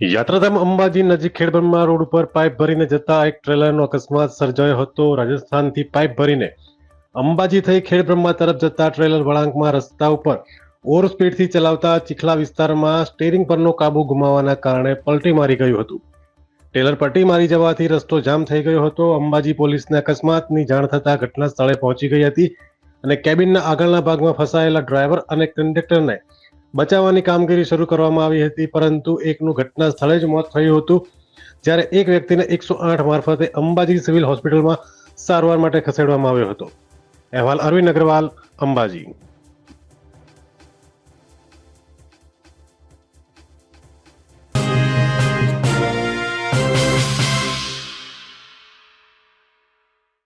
યાત્રાધામ અંબાજી નજીક ખેડબ્રહ્મા રોડ ઉપર પાઇપ ભરીને જતા એક ટ્રેલરનો અકસ્માત સર્જાયો હતો. રાજસ્થાનથી પાઇપ ભરીને અંબાજી થઈ ખેડબ્રહ્મા તરફ જતા ટ્રેલર વળાંકમાં રસ્તા ઉપર ઓવર સ્પીડથી ચલાવતા ચીખલા વિસ્તારમાં સ્ટેરિંગ પરનો કાબુ ગુમાવવાના કારણે પલટી મારી ગયું હતું. ટ્રેલર પલટી મારી જવાથી રસ્તો જામ થઈ ગયો હતો. અંબાજી પોલીસને અકસ્માતની જાણ થતા ઘટના સ્થળે પહોંચી ગઈ હતી અને કેબિનના આગળના ભાગમાં ફસાયેલા ડ્રાઈવર અને કંડક્ટરને બચાવવાની કામગીરી શરૂ કરવામાં આવી હતી, પરંતુ એકનું ઘટના સ્થળે જ મોત થયું હતું, જ્યારે એક વ્યક્તિને એકસો આઠ મારફતે અંબાજી સિવિલ હોસ્પિટલમાં સારવાર માટે ખસેડવામાં આવ્યો હતો. અહેવાલ અરવિંદ અગ્રવાલ, અંબાજી.